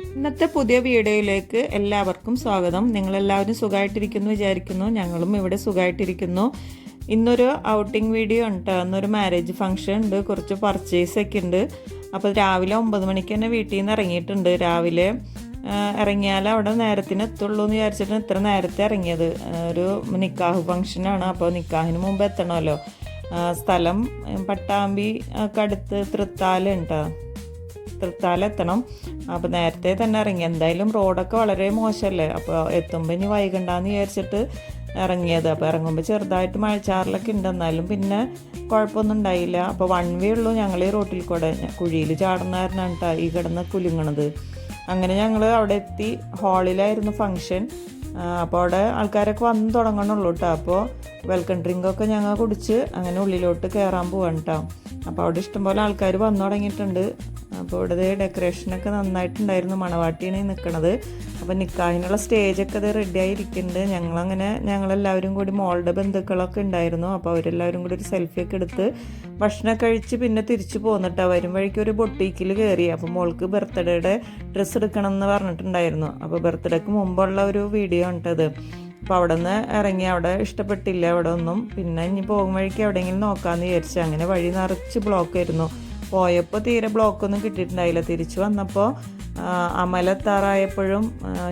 ഇന്നത്തെ പുതിയ വീഡിയോയിലേക്ക് എല്ലാവർക്കും സ്വാഗതം. നിങ്ങളെല്ലാവരും സുഖമായിട്ടിരിക്കുന്നു വിചാരിക്കുന്നു. ഞങ്ങളും ഇവിടെ സുഖമായിട്ടിരിക്കുന്നു ഇന്നൊരു ഔട്ടിംഗ് വീഡിയോ ഉണ്ട്. ഇന്നൊരു മാരേജ് ഫംഗ്ഷൻ ഉണ്ട്. കുറച്ച് പർച്ചേസ് ഒക്കെ ഉണ്ട്. അപ്പോൾ രാവിലെ ഒമ്പത് മണിക്ക് തന്നെ വീട്ടിൽ നിന്ന് ഇറങ്ങിയിട്ടുണ്ട്. രാവിലെ ഇറങ്ങിയാൽ അവിടെ നേരത്തിന് എത്തുള്ളൂ എന്ന് വിചാരിച്ചിട്ട് ഇത്ര നേരത്തെ ഇറങ്ങിയത്. ഒരു നിക്കാഹ് ഫംഗ്ഷനാണ് അപ്പോൾ നിക്കാഹിന് മുമ്പ് എത്തണമല്ലോ. സ്ഥലം പട്ടാമ്പി ഒക്കെ അടുത്ത് തൃത്താലുണ്ടോ തൃത്താലെത്തണം അപ്പോൾ നേരത്തെ തന്നെ ഇറങ്ങി. എന്തായാലും റോഡൊക്കെ വളരെ മോശമല്ലേ? അപ്പോൾ എത്തുമ്പോൾ ഇനി വൈകണ്ടെന്ന് വിചാരിച്ചിട്ട് ഇറങ്ങിയത്. അപ്പോൾ ഇറങ്ങുമ്പോൾ ചെറുതായിട്ട് മഴച്ചാറിലൊക്കെ ഉണ്ട്. എന്നാലും പിന്നെ കുഴപ്പമൊന്നും ഉണ്ടായില്ല. അപ്പോൾ വൺ വേ ഉള്ളൂ ഞങ്ങൾ ഈ റോട്ടിൽ കൂടെ. കുഴിയിൽ ചാടുന്നായിരുന്നു കേട്ടോ ഈ കിടന്ന് കുലുങ്ങണത്. അങ്ങനെ ഞങ്ങൾ അവിടെ എത്തി. ഹാളിലായിരുന്നു ഫങ്ഷൻ അപ്പോൾ അവിടെ ആൾക്കാരൊക്കെ വന്ന് തുടങ്ങണുള്ളൂ കേട്ടോ അപ്പോൾ വെൽക്കം ഡ്രിങ്കൊക്കെ ഞങ്ങൾ കുടിച്ച് അങ്ങനെ ഉള്ളിലോട്ട് കയറാൻ പോവാണ് കേട്ടോ അപ്പോൾ അവിടെ ഇഷ്ടംപോലെ ആൾക്കാർ വന്നു തുടങ്ങിയിട്ടുണ്ട്. അപ്പോൾ ഇവിടെ ഡെക്കറേഷനൊക്കെ നന്നായിട്ടുണ്ടായിരുന്നു. മണവാട്ടിയാണ് നിൽക്കുന്നത് അപ്പോൾ നിൽക്കാനുള്ള സ്റ്റേജൊക്കെ അത് റെഡി ആയിരിക്കുന്നുണ്ട്. ഞങ്ങളങ്ങനെ ഞങ്ങളെല്ലാവരും കൂടി മോളുടെ ബന്ധുക്കളൊക്കെ ഉണ്ടായിരുന്നു. അപ്പോൾ അവരെല്ലാവരും കൂടി ഒരു സെൽഫിയൊക്കെ എടുത്ത് ഭക്ഷണം കഴിച്ച് പിന്നെ തിരിച്ചു പോന്നിട്ടാ വരും വഴിക്ക് ഒരു ബൊട്ടീക്കിൽ കയറി അപ്പോൾ മോൾക്ക് ബർത്ത്ഡേയുടെ ഡ്രസ്സ് എടുക്കണം എന്ന് പറഞ്ഞിട്ടുണ്ടായിരുന്നു. അപ്പോൾ ബർത്ത്ഡേക്ക് മുമ്പുള്ള ഒരു വീഡിയോ ഉണ്ടത് അപ്പോൾ അവിടെ നിന്ന് ഇറങ്ങി. അവിടെ ഇഷ്ടപ്പെട്ടില്ല അവിടെ ഒന്നും പിന്നെ ഇനി പോകും വഴിക്ക് എവിടെയെങ്കിലും നോക്കാമെന്ന് വിചാരിച്ചു. അങ്ങനെ വഴി നിറച്ച് ബ്ലോക്ക് ആയിരുന്നു. പോയപ്പോൾ തീരെ ബ്ലോക്കൊന്നും കിട്ടിയിട്ടുണ്ടായില്ല. തിരിച്ചു വന്നപ്പോൾ അമലെത്താറായപ്പോഴും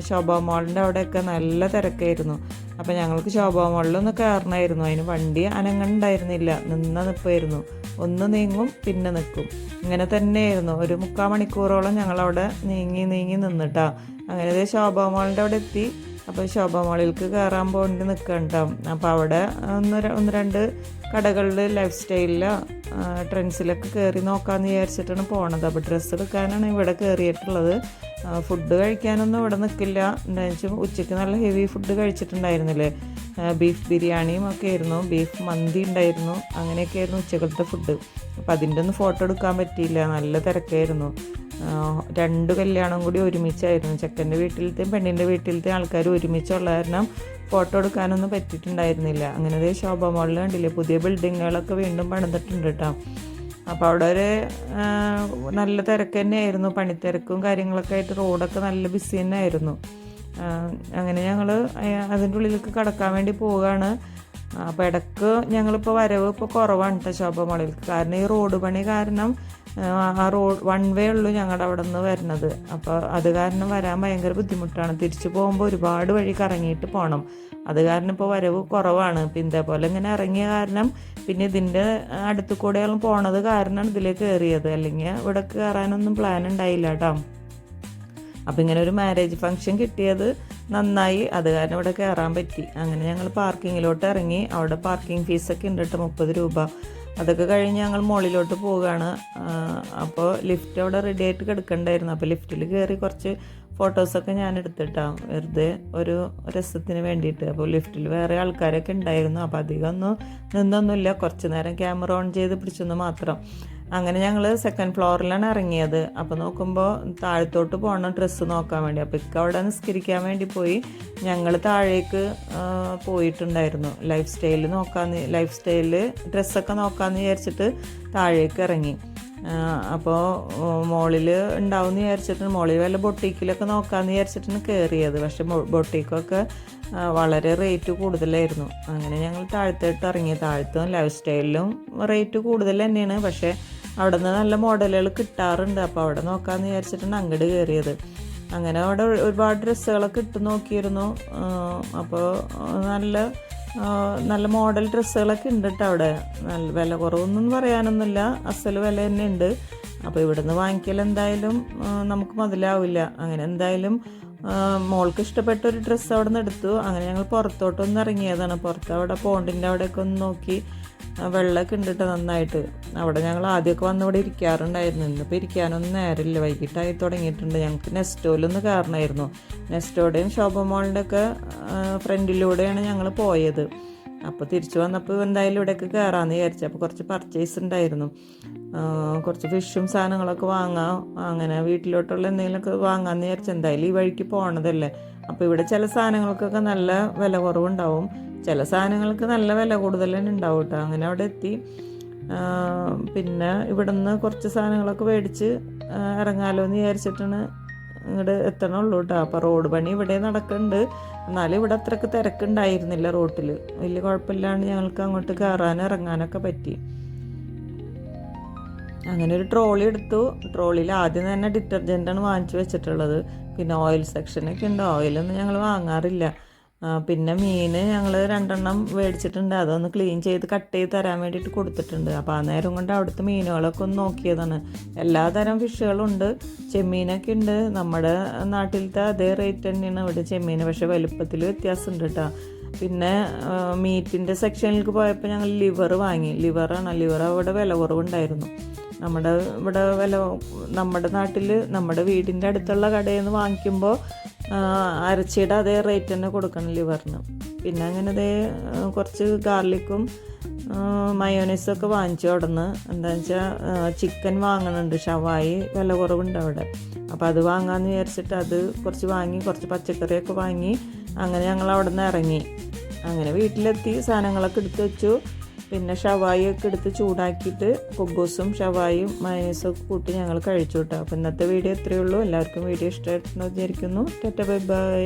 ശോഭാ മോളിന്റെ അവിടെയൊക്കെ നല്ല തിരക്കായിരുന്നു. അപ്പോൾ ഞങ്ങൾക്ക് ശോഭാ മോളിലൊന്ന് കയറണമായിരുന്നു അതിന് വണ്ടി അനങ്ങണ്ടായിരുന്നില്ല നിന്ന നിൽപ്പായിരുന്നു ഒന്ന് നീങ്ങും പിന്നെ നിൽക്കും ഇങ്ങനെ തന്നെയായിരുന്നു. ഒരു മുക്കാൽ മണിക്കൂറോളം ഞങ്ങളവിടെ നീങ്ങി നീങ്ങി നിന്നിട്ടാ. അങ്ങനെ ശോഭാ മോളിന്റെ അവിടെ എത്തി. അപ്പോൾ ശോഭാ മോളിലേക്ക് കയറാൻ പോകേണ്ടി നിൽക്കണ്ടാവും അപ്പോൾ അവിടെ ഒന്ന് ഒന്ന് രണ്ട് കടകളിൽ ലൈഫ് സ്റ്റൈലിലോ ട്രെൻഡ്സിലൊക്കെ കയറി നോക്കാമെന്ന് വിചാരിച്ചിട്ടാണ് പോണത്. അപ്പോൾ ഡ്രസ്സ് എടുക്കാനാണ് ഇവിടെ കയറിയിട്ടുള്ളത് ഫുഡ് കഴിക്കാനൊന്നും ഇവിടെ നിൽക്കില്ല എന്താണെന്ന് വെച്ചാൽ ഉച്ചയ്ക്ക് നല്ല ഹെവി ഫുഡ് കഴിച്ചിട്ടുണ്ടായിരുന്നില്ലേ? ബീഫ് ബിരിയാണിയും ഒക്കെ ആയിരുന്നു. ബീഫ് മന്തി ഉണ്ടായിരുന്നു. അങ്ങനെയൊക്കെ ആയിരുന്നു ഉച്ചക്കലത്തെ ഫുഡ് അപ്പോൾ അതിന്റെ ഒന്നും ഫോട്ടോ എടുക്കാൻ പറ്റിയില്ല. നല്ല തിരക്കായിരുന്നു. രണ്ട് കല്യാണം കൂടി ഒരുമിച്ചായിരുന്നു. ചെക്കന്റെ വീട്ടിലത്തെയും പെണ്ണിന്റെ വീട്ടിലത്തെയും ആൾക്കാർ ഒരുമിച്ചുള്ള കാരണം ഫോട്ടോ എടുക്കാനൊന്നും പറ്റിയിട്ടുണ്ടായിരുന്നില്ല. അങ്ങനെ ശോഭ മോളിൽ കണ്ടില്ലേ? പുതിയ ബിൽഡിങ്ങുകളൊക്കെ വീണ്ടും പണിതിട്ടുണ്ട് കേട്ടോ അപ്പോൾ അവിടെ ഒരു നല്ല തിരക്ക് തന്നെയായിരുന്നു. പണിത്തിരക്കും കാര്യങ്ങളൊക്കെ ആയിട്ട് റോഡൊക്കെ നല്ല ബിസി തന്നെ ആയിരുന്നു അങ്ങനെ ഞങ്ങൾ അതിന്റെ ഉള്ളിലേക്ക് കടക്കാൻ വേണ്ടി പോവുകയാണ്. അപ്പോൾ ഇടയ്ക്ക് ഞങ്ങളിപ്പോൾ വരവ് ഇപ്പോൾ കുറവാണ് കേട്ടോ ശോഭമോളിലേക്ക് കാരണം ഈ റോഡ് പണി കാരണം ആ, റോഡ് വൺ വേ ഉള്ളൂ ഞങ്ങളുടെ അവിടെ നിന്ന് വരുന്നത് അപ്പോൾ അത് കാരണം വരാൻ ഭയങ്കര ബുദ്ധിമുട്ടാണ്. തിരിച്ചു പോകുമ്പോൾ ഒരുപാട് വഴി കറങ്ങിയിട്ട് പോകണം അത് കാരണം ഇപ്പോൾ വരവ് കുറവാണ്. ഇപ്പം ഇതേപോലെ ഇങ്ങനെ ഇറങ്ങിയ കാരണം പിന്നെ ഇതിന്റെ അടുത്ത് കൂടെയാണ് പോണത് കാരണമാണ് ഇതിലേക്ക് കയറിയത് അല്ലെങ്കിൽ ഇവിടെ കയറാനൊന്നും പ്ലാൻ ഉണ്ടായില്ല കേട്ടോ അപ്പം ഇങ്ങനെ ഒരു മാരേജ് ഫംഗ്ഷൻ കിട്ടിയത് നന്നായി അത് കാരണം ഇവിടെ കയറാൻ പറ്റി. അങ്ങനെ ഞങ്ങൾ പാർക്കിങ്ങിലോട്ട് ഇറങ്ങി. അവിടെ പാർക്കിംഗ് ഫീസൊക്കെ ഉണ്ട് കേട്ടോ മുപ്പത് രൂപ. അതൊക്കെ കഴിഞ്ഞ് ഞങ്ങൾ മുകളിലോട്ട് പോവുകയാണ്. അപ്പോൾ ലിഫ്റ്റ് അവിടെ റെഡി ആയിട്ട് കിടക്കണ്ടായിരുന്നു. അപ്പോൾ ലിഫ്റ്റിൽ കയറി കുറച്ച് ഫോട്ടോസൊക്കെ ഞാൻ എടുത്തിട്ടാണ് വെറുതെ ഒരു രസത്തിന് വേണ്ടിയിട്ട്. അപ്പോൾ ലിഫ്റ്റിൽ വേറെ ആൾക്കാരൊക്കെ ഉണ്ടായിരുന്നു. അപ്പോൾ അധികം ഒന്നും നിന്നൊന്നുമില്ല. കുറച്ച് നേരം ക്യാമറ ഓൺ ചെയ്ത് പിടിച്ചെന്ന് മാത്രം. അങ്ങനെ ഞങ്ങൾ സെക്കൻഡ് ഫ്ലോറിലാണ് ഇറങ്ങിയത്. അപ്പോൾ നോക്കുമ്പോൾ താഴത്തോട്ട് പോകണം ഡ്രസ്സ് നോക്കാൻ വേണ്ടി. അപ്പോൾ ഇക്ക അവിടെ നിസ്കരിക്കാൻ വേണ്ടി പോയി. ഞങ്ങൾ താഴേക്ക് പോയിട്ടുണ്ടായിരുന്നു. ലൈഫ് സ്റ്റൈൽ നോക്കാന്ന് ലൈഫ് സ്റ്റൈലിൽ ഡ്രസ്സൊക്കെ നോക്കാമെന്ന് വിചാരിച്ചിട്ട് താഴേക്ക് ഇറങ്ങി. അപ്പോൾ മോളിൽ ഉണ്ടാവുമെന്ന് വിചാരിച്ചിട്ട് മോളിൽ വല്ല ബൊട്ടീക്കിലൊക്കെ നോക്കാമെന്ന് വിചാരിച്ചിട്ടാണ് കയറിയത് പക്ഷെ ബൊട്ടീക്കൊക്കെ വളരെ റേറ്റ് കൂടുതലായിരുന്നു. അങ്ങനെ ഞങ്ങൾ താഴത്തോട്ട് ഇറങ്ങി. താഴത്തും ലൈഫ് സ്റ്റൈലിലും റേറ്റ് കൂടുതൽ തന്നെയാണ്. പക്ഷേ അവിടെ നിന്ന് നല്ല മോഡലുകൾ കിട്ടാറുണ്ട്. അപ്പോൾ അവിടെ നോക്കാമെന്ന് വിചാരിച്ചിട്ടാണ് അങ്ങോട്ട് കയറിയത് അങ്ങനെ അവിടെ ഒരുപാട് ഡ്രസ്സുകളൊക്കെ ഇട്ട് നോക്കിയിരുന്നു. അപ്പോൾ നല്ല നല്ല മോഡൽ ഡ്രസ്സുകളൊക്കെ ഉണ്ട് കേട്ടോ അവിടെ. നല്ല വില കുറവൊന്നും പറയാനൊന്നുമില്ല. അസൽ വില തന്നെ ഉണ്ട് അപ്പോൾ ഇവിടുന്ന് വാങ്ങിക്കൽ എന്തായാലും നമുക്ക് മുതലാവില്ല. അങ്ങനെ എന്തായാലും മോൾക്ക് ഇഷ്ടപ്പെട്ട ഒരു ഡ്രസ്സ് അവിടെ നിന്ന് എടുത്തു. അങ്ങനെ ഞങ്ങൾ പുറത്തോട്ടൊന്ന് ഇറങ്ങിയതാണ്. പുറത്ത് അവിടെ പോണ്ടിന്റെ അവിടെയൊക്കെ ഒന്ന് നോക്കി. വെള്ളമൊക്കെ ഉണ്ടിട്ട് നന്നായിട്ട്. അവിടെ ഞങ്ങൾ ആദ്യമൊക്കെ വന്ന് ഇവിടെ ഇരിക്കാറുണ്ടായിരുന്നു. ഇന്നിപ്പോൾ ഇരിക്കാനൊന്നും നേരമില്ല. വൈകിട്ടായി തുടങ്ങിയിട്ടുണ്ട്. ഞങ്ങൾക്ക് നെസ്റ്റോയിലൊന്ന് കയറണമായിരുന്നു. നെസ്റ്റോയുടെയും ശോഭ മോളിന്റെ ഒക്കെ ഫ്രണ്ടിലൂടെയാണ് ഞങ്ങൾ പോയത്. അപ്പോൾ തിരിച്ചു വന്നപ്പോൾ എന്തായാലും ഇവിടേക്ക് കയറാമെന്ന് വിചാരിച്ചു. അപ്പോൾ കുറച്ച് പർച്ചേസ് ഉണ്ടായിരുന്നു. കുറച്ച് ഫിഷും സാധനങ്ങളൊക്കെ വാങ്ങാം അങ്ങനെ വീട്ടിലോട്ടുള്ള എന്തെങ്കിലുമൊക്കെ വാങ്ങാമെന്ന് വിചാരിച്ചു. എന്തായാലും ഈ വഴിക്ക് പോണതല്ലേ. അപ്പോൾ ഇവിടെ ചില സാധനങ്ങൾക്കൊക്കെ നല്ല വില കുറവുണ്ടാവും. ചില സാധനങ്ങൾക്ക് നല്ല വില കൂടുതൽ തന്നെ ഉണ്ടാവും കേട്ടോ അങ്ങനെ അവിടെ എത്തി. പിന്നെ ഇവിടുന്ന് കുറച്ച് സാധനങ്ങളൊക്കെ മേടിച്ച് ഇറങ്ങാമല്ലോ എന്ന് വിചാരിച്ചിട്ടാണ് ഇങ്ങോട്ട് എത്തണുള്ളൂ കേട്ടോ അപ്പോൾ റോഡ് പണി ഇവിടെ നടക്കുന്നുണ്ട് എന്നാലും ഇവിടെ അത്രയ്ക്ക് തിരക്കുണ്ടായിരുന്നില്ല റോട്ടിൽ വലിയ കുഴപ്പമില്ലാണ്ട് ഞങ്ങൾക്ക് അങ്ങോട്ട് കയറാനും ഇറങ്ങാനൊക്കെ പറ്റി. അങ്ങനെ ഒരു ട്രോളി എടുത്തു. ട്രോളിയിൽ ആദ്യം തന്നെ ഡിറ്റർജന്റാണ് വാങ്ങിച്ചു വെച്ചിട്ടുള്ളത്. പിന്നെ ഓയിൽ സെക്ഷനൊക്കെ ഉണ്ട്. ഓയിലൊന്നും ഞങ്ങൾ വാങ്ങാറില്ല. പിന്നെ മീൻ ഞങ്ങൾ രണ്ടെണ്ണം മേടിച്ചിട്ടുണ്ട്. അതൊന്ന് ക്ലീൻ ചെയ്ത് കട്ട് ചെയ്ത് തരാൻ വേണ്ടിയിട്ട് കൊടുത്തിട്ടുണ്ട്. അപ്പോൾ ആ നേരം കൊണ്ട് അവിടുത്തെ മീനുകളൊക്കെ ഒന്ന് നോക്കിയതാണ്. എല്ലാതരം ഫിഷുകളുണ്ട് ചെമ്മീനൊക്കെ ഉണ്ട്. നമ്മുടെ നാട്ടിലത്തെ അതേ റേറ്റ് തന്നെയാണ് ഇവിടെ ചെമ്മീൻ പക്ഷേ വലുപ്പത്തിൽ വ്യത്യാസമുണ്ട് കേട്ടോ. പിന്നെ മീറ്റിന്റെ സെക്ഷനിലേക്ക് പോയപ്പോൾ ഞങ്ങൾ ലിവർ വാങ്ങി. ലിവറാണ് ലിവർ അവിടെ വില കുറവുണ്ടായിരുന്നു. നമ്മുടെ ഇവിടെ വില നമ്മുടെ നാട്ടിൽ നമ്മുടെ വീടിന്റെ അടുത്തുള്ള കടയിൽ നിന്ന് വാങ്ങിക്കുമ്പോൾ അരച്ചിയുടെ അതേ റേറ്റ് തന്നെ കൊടുക്കണം ലിവറിന്. പിന്നെ അങ്ങനെ അതേ കുറച്ച് ഗാർലിക്കും മയോനൈസൊക്കെ വാങ്ങിച്ചു അവിടുന്ന്. എന്താണെന്ന് വെച്ചാൽ ചിക്കൻ വാങ്ങണുണ്ട്. ഷവായി വില കുറവുണ്ട് അവിടെ. അപ്പോൾ അത് വാങ്ങാമെന്ന് വിചാരിച്ചിട്ട് അത് കുറച്ച് വാങ്ങി കുറച്ച് പച്ചക്കറിയൊക്കെ വാങ്ങി അങ്ങനെ ഞങ്ങൾ അവിടെ നിന്ന് ഇറങ്ങി. അങ്ങനെ വീട്ടിലെത്തി സാധനങ്ങളൊക്കെ എടുത്ത് വെച്ചു. പിന്നെ ഷവായി ഒക്കെ എടുത്ത് ചൂടാക്കിയിട്ട് കുബൂസും ഷവായും മയനീസും ഒക്കെ കൂട്ടി ഞങ്ങൾ കഴിച്ചു കേട്ടോ. അപ്പോൾ ഇന്നത്തെ വീഡിയോ ഇത്രയേ ഉള്ളൂ. എല്ലാവർക്കും വീഡിയോ ഇഷ്ടമായിട്ടുണ്ടെന്ന് വിചാരിക്കുന്നു. ടെറ്റ ബൈ ബൈ.